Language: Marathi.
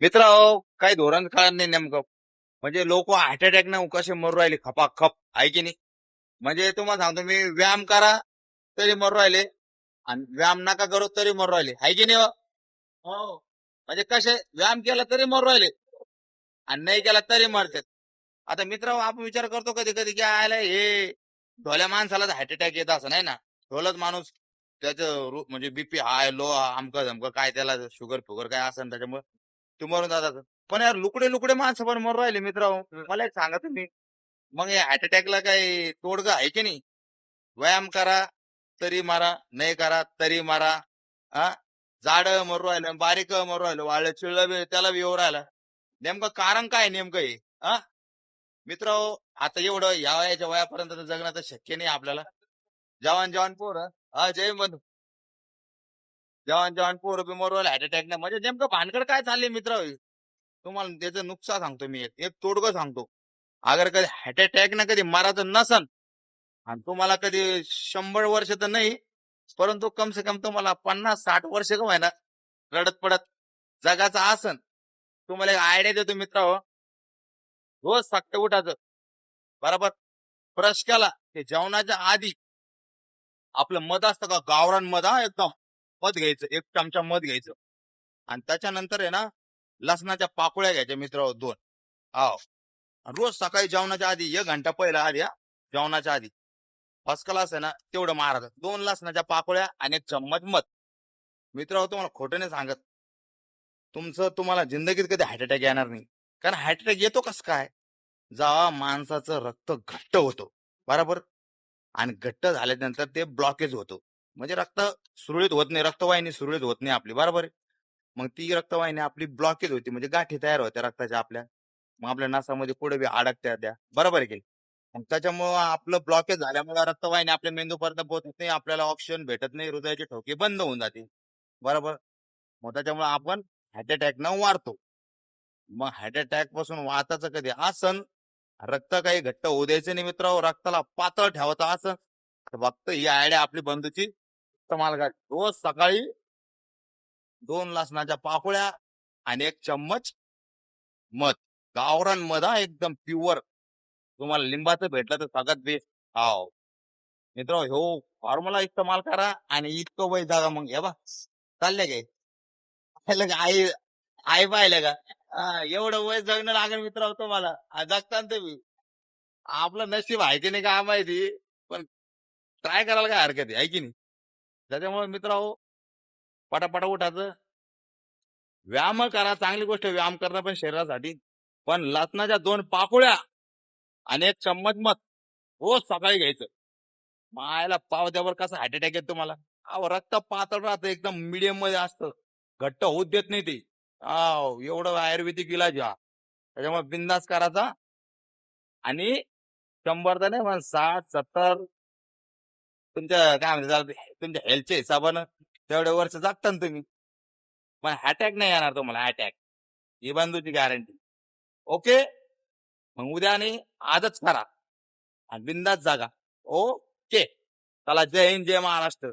मित्र काही धोरण कळत नाही नेमकं. म्हणजे लोक हार्ट अटॅक न कसे मरू राहिले? खपाखप आहे की नाही? म्हणजे तुम्हाला सांगतो मी व्यायाम करा तरी मरू राहिले. आणि व्यायाम नका करू तरी मरू राहिले. आहे की नाही हो? हो. म्हणजे कसे? व्यायाम केला तरी मरू राहिले. आणि नाही केला तरी मरतात. आता मित्र आपण विचार करतो कधी कधी की आयला हे ढोल्या माणसाला हार्ट अटॅक येत असं नाही ना? ढोलत माणूस त्याचं म्हणजे बीपी हाय लो आमकं धमकं काय त्याला शुगर फुगर काय असेल त्याच्यामुळे? ते मरून जातात. पण यार लुकडे लुकडे माणसं पण मरून राहिले मित्र मला एक सांगा तुम्ही. मग हे हार्ट अटॅकला काही तोडगा आहे की नाही? व्यायाम करा तरी मारा नाही करा तरी मारा. हा? जाड मरू राहिलं बारीक मरू राहिलं वाळलं चिळलं बी त्याला बी राहिलं. नेमकं कारण काय नेमकं हे? हा? मित्र आता एवढं या वयाच्या वयापर्यंत जगणं तर शक्य नाही आपल्याला. जवान जवान पोरं. हा जय बंधू. जवान जवान पोरं बी हॅट अटॅक नाही म्हणजे नेमकं भानगड काय चालले मित्र? तुम्हाला त्याचं नुकसान सांगतो मी एक. एक तोडगं सांगतो. अगर कधी हॅट अटॅक ना कधी मारायचं नसन आणि तुम्हाला कधी शंभर वर्ष तर नाही परंतु कम से कम तुम्हाला पन्नास साठ वर्ष का ना रडत पडत जगाचं आसन. तुम्हाला एक आयडिया देतो मित्र हो. रोज सकाळी उठायचं. बरोबर? ब्रश केला ते जेवणाच्या आधी. आपलं मध असतं का? गावरान मध हा एकदम. मध घ्यायचं एक चमचा मध घ्यायचं. आणि त्याच्यानंतर आहे ना लसणाच्या पाकुळ्या घ्यायच्या मित्र दोन. आहो रोज सकाळी जेवणाच्या आधी एक घंटा पहिला आधी हा जेवणाच्या आधी. फर्स्ट क्लास आहे ना तेवढं मारायचं दोन लसणाच्या पाकोळ्या आणि एक चम्मच मध. मित्र तुम्हाला खोटं नाही सांगत. तुमचं तुम्हाला जिंदगीत कधी हार्ट अटॅक येणार नाही. कारण हार्ट अटॅक येतो कस काय? जेव्हा माणसाचं रक्त घट्ट होतो. बरोबर? आणि घट्ट झाल्यानंतर ते ब्लॉकेज होतो. म्हणजे रक्त सुरळीत होत नाही रक्तवाहिनी सुरळीत होत नाही आपली बरोबर आहे? मग ती रक्तवाहिनी आपली ब्लॉकेज होती म्हणजे गाठी तयार होत्या रक्ताच्या आपल्या. मग आपल्या नासामध्ये कुठे बी अडकत्या त्या बरोबर आहे की मग त्याच्यामुळं आपलं ब्लॉकेज झाल्यामुळे रक्तवाहिनी आपल्या मेंदूपर्यंत पोहोचत नाही आपल्याला ऑक्सिजन भेटत नाही हृदयाचे ठोके बंद होऊन जाते बरोबर? मग त्याच्यामुळे आपण हार्ट अटॅक न वारतो मग हार्ट अटॅकपासून वाचायचं कधी? आसन. रक्त काही घट्ट होऊ द्यायचं नाही मित्र रक्ताला पातळ ठेवायचं आसन. तर फक्त ही आयडिया आपली बंधूची तुम्हाला काय रोज सकाळी दोन लसणाच्या पाकोळ्या आणि एक चम्मच मध. गावरान मध हा एकदम प्युअर तुम्हाला लिंबाचं भेटलं तर सगळ्यात बेस्ट हाव. मित्र हो फॉर्म्युला इस्तेमाल करा आणि इतकं वय जागा मग हे बा चालले काय का आई आई पाहिलं का? एवढं वय जगणं लागेल मित्र तुम्हाला. जगता ते मी आपलं नशीब आहे की नाही काय माहिती? पण ट्राय करायला काय हरकत आहे की नाही? त्याच्यामुळे मित्र हो पटापटा उठायचं. व्यायाम करा चांगली गोष्ट व्यायाम करणं पण शरीरासाठी. पण लसणाच्या दोन पाकुळ्या आणि एक चम्मच मत रोज सकाळी घ्यायचं. मायला पावत्यावर कसा हार्ट अटॅक येतो तुम्हाला अहो रक्त पातळ राहतं एकदम मीडियममध्ये असतं. घट्ट होत देत नाही ते. आव एवढं आयुर्वेदिक इलाज हा. त्याच्यामुळे बिंदास करायचा. आणि शंभर तर नाही पण साठ सत्तर तुमच्या काय म्हणतात तुमच्या हेल्थच्या हिसाबानं तेवढ्या वर्ष जगता ना तुम्ही. पण अटॅक नाही येणार तुम्हाला अटॅक ही बंधूची गॅरंटी ओके मग उद्या आणि आजच करा. आणि बिंदास जागा. ओके चला जय हिंद जय महाराष्ट्र.